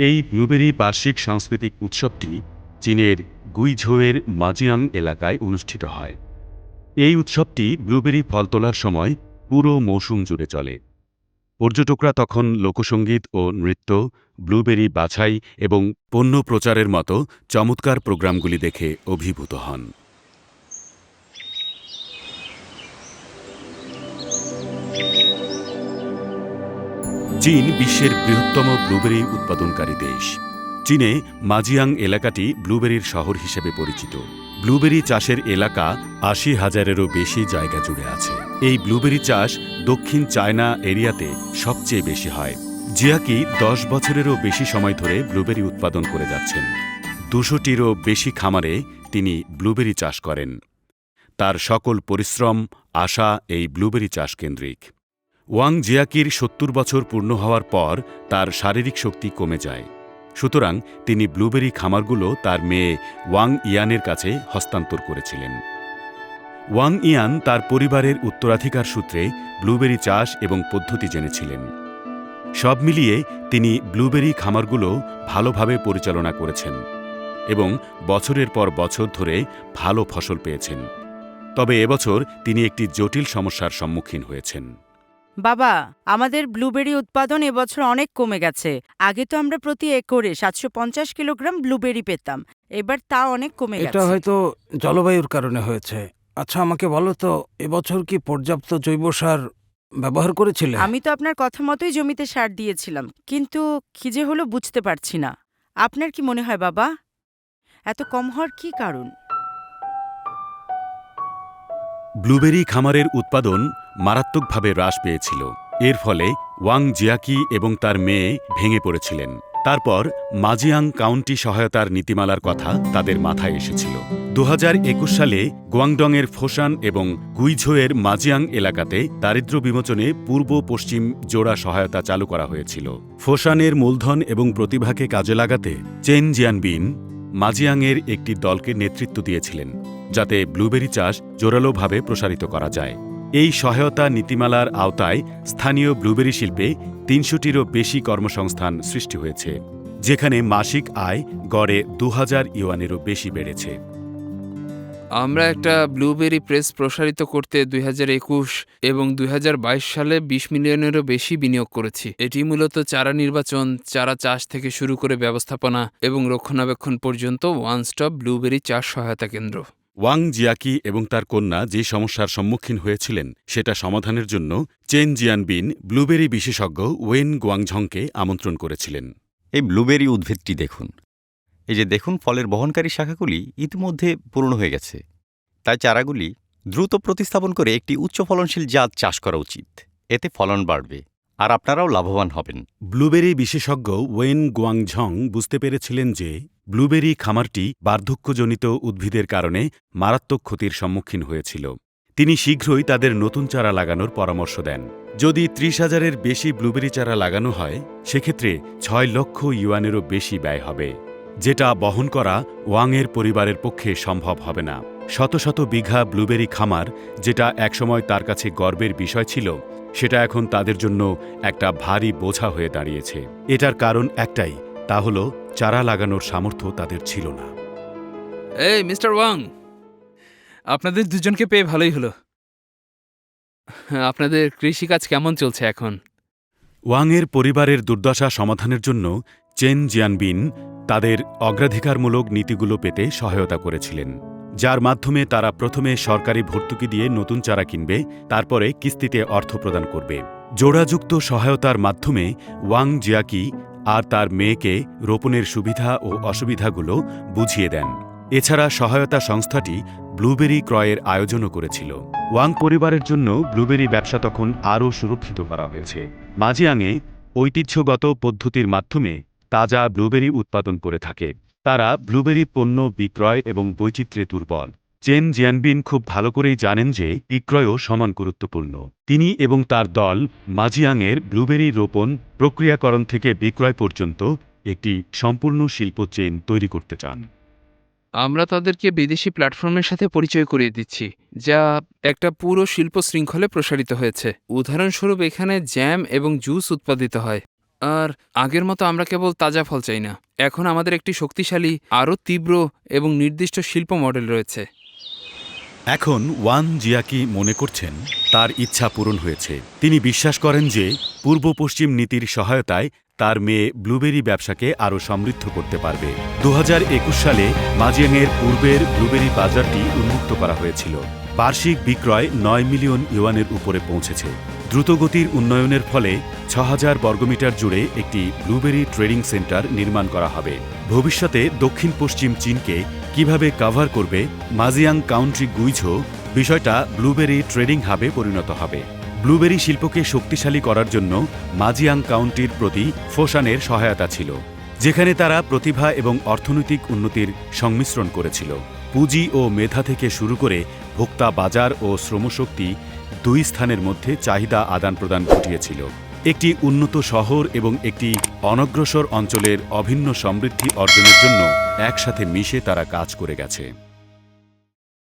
এই ব্লুবেরি বার্ষিক সাংস্কৃতিক উৎসবটি চীনের গুইঝোয়ের মাজিয়াং এলাকায় অনুষ্ঠিত হয়। এই উৎসবটি ব্লুবেরি ফল তোলার সময় পুরো মৌসুম জুড়ে চলে। পর্যটকরা তখন লোকসঙ্গীত ও নৃত্য, ব্লুবেরি বাছাই এবং পণ্য প্রচারের মতো চমৎকার প্রোগ্রামগুলি দেখে অভিভূত হন। চীন বিশ্বের বৃহত্তম ব্লুবেরি উৎপাদনকারী দেশ। চীনে মাজিয়াং এলাকাটি ব্লুবেরির শহর হিসেবে পরিচিত। ব্লুবেরি চাষের এলাকা আশি হাজারেরও বেশি জায়গা জুড়ে আছে। এই ব্লুবেরি চাষ দক্ষিণ চায়না এরিয়াতে সবচেয়ে বেশি হয়। জিয়াকি দশ বছরেরও বেশি সময় ধরে ব্লুবেরি উৎপাদন করে যাচ্ছেন। দুশোটিরও বেশি খামারে তিনি ব্লুবেরি চাষ করেন। তার সকল পরিশ্রম, আশা এই ব্লুবেরি চাষ কেন্দ্রিক। ওয়াং জিয়াকির সত্তর বছর পূর্ণ হওয়ার পর তার শারীরিক শক্তি কমে যায়। সুতরাং তিনি ব্লুবেরি খামারগুলো তার মেয়ে ওয়াং ইয়ানের কাছে হস্তান্তর করেছিলেন। ওয়াং ইয়ান তার পরিবারের উত্তরাধিকার সূত্রে ব্লুবেরি চাষ এবং পদ্ধতি জেনেছিলেন। সব মিলিয়ে তিনি ব্লুবেরি খামারগুলো ভালোভাবে পরিচালনা করেছেন এবং বছরের পর বছর ধরে ভালো ফসল পেয়েছেন। তবে এবছর তিনি একটি জটিল সমস্যার সম্মুখীন হয়েছেন। বাবা আমাদের ব্লুবেরি উৎপাদন এবছর অনেক কমে গেছে। আগে তো আমরা প্রতি একরে সাতশো পঞ্চাশ কিলোগ্রাম ব্লুবেরি পেতাম। এবার তা অনেক কমে এটা গেছে। হয়তো জলবায়ুর কারণে হয়েছে। আচ্ছা আমাকে বলো তো এবছর কি পর্যাপ্ত জৈব সার ব্যবহার করেছিলে? আমি তো আপনার কথা মতোই জমিতে সার দিয়েছিলাম কিন্তু কি যে হলো বুঝতে পারছি না। আপনার কি মনে হয় বাবা? এত কম হওয়ার কি কারণ? ব্লুবেরি খামারের উৎপাদন মারাত্মকভাবে হ্রাস পেয়েছিল। এর ফলে ওয়াং জিয়াকি এবং তার মেয়ে ভেঙে পড়েছিলেন। তারপর মাজিয়াং কাউন্টি সহায়তার নীতিমালার কথা তাদের মাথায় এসেছিল। দু হাজার একুশ সালে গোয়াংডংয়ের ফোসান এবং গুইঝোয়ের মাজিয়াং এলাকাতে দারিদ্র্য বিমোচনে পূর্ব পশ্চিম জোড়া সহায়তা চালু করা হয়েছিল। ফোসানের মূলধন এবং প্রতিভাকে কাজে লাগাতে চেন জিয়ানবিন মাজিয়াংয়ের একটি দলকে নেতৃত্ব দিয়েছিলেন। যাতে ব্লুবেরি চাষ জোরালোভাবে প্রসারিত করা যায়। এই সহায়তা নীতিমালার আওতায় স্থানীয় ব্লুবেরি শিল্পে তিনশোটিরও বেশি কর্মসংস্থান সৃষ্টি হয়েছে, যেখানে মাসিক আয় গড়ে দু হাজার ইউয়ানেরও বেশি বেড়েছে। আমরা একটা ব্লুবেরি প্রেস প্রসারিত করতে দুই হাজার একুশ এবং দুই হাজার বাইশ সালে ২০ মিলিয়নেরও বেশি বিনিয়োগ করেছি। এটি মূলত চারা নির্বাচন, চারা চাষ থেকে শুরু করে ব্যবস্থাপনা এবং রক্ষণাবেক্ষণ পর্যন্ত ওয়ান স্টপ ব্লুবেরি চাষ সহায়তা কেন্দ্র। ওয়াং জিয়াকি এবং তার কন্যা যে সমস্যার সম্মুখীন হয়েছিলেন সেটা সমাধানের জন্য চেন জিয়ানবিন ব্লুবেরি বিশেষজ্ঞ ওয়েন গুয়াংঝংকে আমন্ত্রণ করেছিলেন। এই ব্লুবেরি উদ্ভিদটি দেখুন। এই যে দেখুন, ফলের বহনকারী শাখাগুলি ইতিমধ্যে পূর্ণ হয়ে গেছে। তাই চারাগুলি দ্রুত প্রতিস্থাপন করে একটি উচ্চ ফলনশীল জাত চাষ করা উচিত। এতে ফলন বাড়বে। আর আপনারাও লাভবান হবেন। ব্লুবেরি বিশেষজ্ঞ ওয়েন গুয়াংঝং বুঝতে পেরেছিলেন যে ব্লুবেরি খামারটি বার্ধক্যজনিত উদ্ভিদের কারণে মারাত্মক ক্ষতির সম্মুখীন হয়েছিল। তিনি শীঘ্রই তাদের নতুন চারা লাগানোর পরামর্শ দেন। যদি ত্রিশ হাজারের বেশি ব্লুবেরি চারা লাগানো হয়, সেক্ষেত্রে ছয় লক্ষ ইউয়ানেরও বেশি ব্যয় হবে, যেটা বহন করা ওয়াংয়ের পরিবারের পক্ষে সম্ভব হবে না। শত শত বিঘা ব্লুবেরি খামার, যেটা একসময় তার কাছে গর্বের বিষয় ছিল সেটা এখন তাদের জন্য একটা ভারী বোঝা হয়ে দাঁড়িয়েছে। এটার কারণ একটাই তা হল চারা লাগানোর সামর্থ্য তাদের ছিল না। এই মিস্টার ওয়াং! আপনাদের দুজনকে পেয়ে ভালোই হলো। আপনাদের কৃষিকাজ কেমন চলছে এখন? ওয়াংয়ের পরিবারের দুর্দশা সমাধানের জন্য চেন জিয়ানবিন তাদের অগ্রাধিকারমূলক নীতিগুলো পেতে সহায়তা করেছিলেন। যার মাধ্যমে তারা প্রথমে সরকারি ভর্তুকি দিয়ে নতুন চারা কিনবে, তারপরে কিস্তিতে অর্থ প্রদান করবে। জোড়াযুক্ত সহায়তার মাধ্যমে ওয়াং জিয়াকি আর তার মেয়েকে রোপণের সুবিধা ও অসুবিধাগুলো বুঝিয়ে দেন। এছাড়া সহায়তা সংস্থাটি ব্লুবেরি ক্রয়ের আয়োজনও করেছিল। ওয়াং পরিবারের জন্য ব্লুবেরি ব্যবসা তখন আরও সুরক্ষিত করা হয়েছে। মাজিয়াংয়ে ঐতিহ্যগত পদ্ধতির মাধ্যমে তাজা ব্লুবেরি উৎপাদন করে থাকে। তারা ব্লুবেরি পণ্য বিক্রয় এবং বৈচিত্র্যে দুর্বল। চেন জিয়ানবিন খুব ভালো করেই জানেন যে বিক্রয়ও সমান গুরুত্বপূর্ণ। তিনি এবং তার দল মাজিয়াংয়ের ব্লুবেরি রোপণ প্রক্রিয়াকরণ থেকে বিক্রয় পর্যন্ত একটি সম্পূর্ণ শিল্প চেন তৈরি করতে চান। আমরা তাদেরকে বিদেশি প্ল্যাটফর্মের সাথে পরিচয় করিয়ে দিচ্ছি, যা একটা পুরো শিল্প শৃঙ্খলে প্রসারিত হয়েছে। উদাহরণস্বরূপ এখানে জ্যাম এবং জুস উৎপাদিত হয়। আর আগের মতো আমরা কেবল তাজা ফল চাই না। এখন আমাদের একটি শক্তিশালী, আরও তীব্র এবং নির্দিষ্ট শিল্প মডেল রয়েছে। এখন ওয়ান জিয়াকি মনে করছেন, তার ইচ্ছা পূরণ হয়েছে। তিনি বিশ্বাস করেন যে, পূর্ব পশ্চিম নীতির সহায়তায় তার মেয়ে ব্লুবেরি ব্যবসাকে আরও সমৃদ্ধ করতে পারবে। দু হাজার একুশ সালে মাজিয়াংয়ের পূর্বের ব্লুবেরি বাজারটি উন্মুক্ত করা হয়েছিল। বার্ষিক বিক্রয় নয় মিলিয়ন ইউয়ানের উপরে পৌঁছেছে। দ্রুতগতির উন্নয়নের ফলে ছ হাজার বর্গমিটার জুড়ে একটি ব্লুবেরি ট্রেডিং সেন্টার নির্মাণ করা হবে। ভবিষ্যতে দক্ষিণ পশ্চিম চীনকে কীভাবে কভার করবে মাজিয়াং কাউন্ট্রি গুইঝো, বিষয়টা ব্লুবেরি ট্রেডিং হাবে পরিণত হবে। ব্লুবেরি শিল্পকে শক্তিশালী করার জন্য মাজিয়াং কাউন্টির প্রতি ফোসানের সহায়তা ছিল, যেখানে তারা প্রতিভা এবং অর্থনৈতিক উন্নতির সংমিশ্রণ করেছিল। পুঁজি ও মেধা থেকে শুরু করে ভোক্তা বাজার ও শ্রমশক্তি দুই স্থানের মধ্যে চাহিদা আদান প্রদান ঘটিয়েছিল। একটি উন্নত শহর এবং একটি অনগ্রসর অঞ্চলের অভিন্ন সমৃদ্ধি অর্জনের জন্য একসাথে মিশে তারা কাজ করে গেছে।